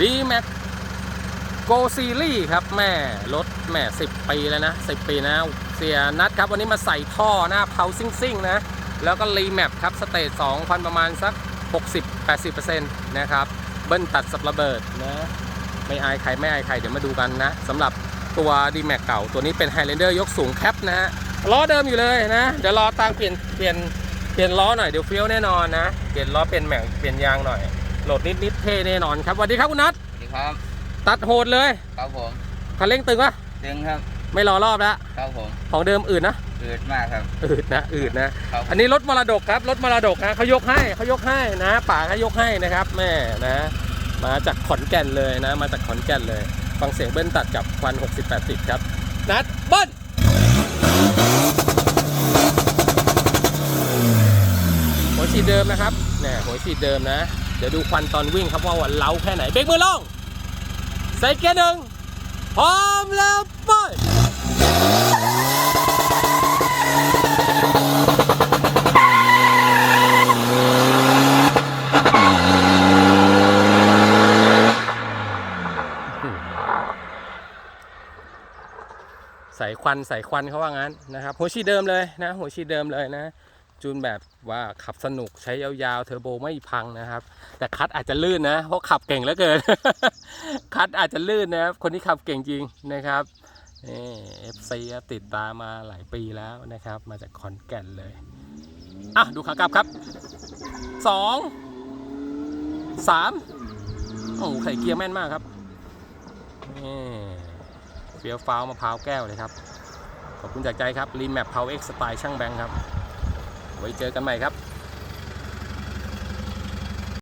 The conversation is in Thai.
ดีแม็กโกซีรีครับแม่รถแม่สิปีแล้วนะสิปีนะเสียนัดครับ วันนี้มาใส่ท่อหน้าเผาซิ่งซิ่งๆนะ แล้วก็รีแมปครับ สเตจ2ควันประมาณสัก 60-80%นะครับ เบิ้ลตัดสับระเบิดนะ ไม่อายใคร ไม่อายใคร เดี๋ยวมาดูกันนะสำหรับตัว d m a x เก่า ตัวนี้เป็น Highlander ยกสูงแคปนะฮะล้อเดิมอยู่เลยนะ เดี๋ยวรอตังเปลี่ยนเปลี่ยนเปลี่ยนล้อหน่อยเดี๋ยวเฟี้ยวแน่นอนนะ เปลี่ยนล้อเปลี่ยนแม็กเปลี่ยนยางหน่อย หลดนิดนิดๆเท่แน่นอนครับสวัสดีครับคุณนัทสวัสดีครับ ตัดโหดเลยครับผมคันเร่งตึงปะดึงครับ ไม่รอรอบแล้วครับผมของเดิมอื่นนะอืดมากครับอืดนะอืดนะครับอันนี้รถมรดกครับรถมรดกนะเขายกให้เขายกให้นะป่าเขายกให้นะครับแม่นะ มาจากขอนแก่นเลยนะ มาจากขอนแก่นเลยฟังเสียงเบิ้ลตัดกับควัน60-80 ครับ นัดเบิ้ลหัวฉีดเดิมนะครับเนี่ยหัวฉีดเดิมนะ เดี๋ยวดูควันตอนวิ่งครับว่าวันเล้าแค่ไหนเบรกมือลงใส่เกียร์หนึ่งพร้อมแล้วไปใส่ควันใส่ควันเขาว่างั้นนะครับหัวฉีดเดิมเลยนะหัวฉีดเดิมเลยนะ จูนแบบว่าขับสนุกใช้ยาวๆเทอร์โบไม่พังนะครับ แต่คัดอาจจะลื่นนะ เพราะขับเก่งเหลือเกิน คัดอาจจะลื่นนะครับ คนที่ขับเก่งจริงนะครับนี่เอฟซีติดตามมาหลายปีแล้วนะครับ มาจากขอนแก่นเลย อะ ดูขากลับครับสองสามโอ้โหไข่เกียร์แม่นมากครับนี่เฟี้ยวฟ้าวมะพร้าวแก้วเลยครับ ขอบคุณจากใจครับรีแมปพาวเอ็กสไตล์ช่างแบงค์ครับ ไว้เจอกันใหม่ครับ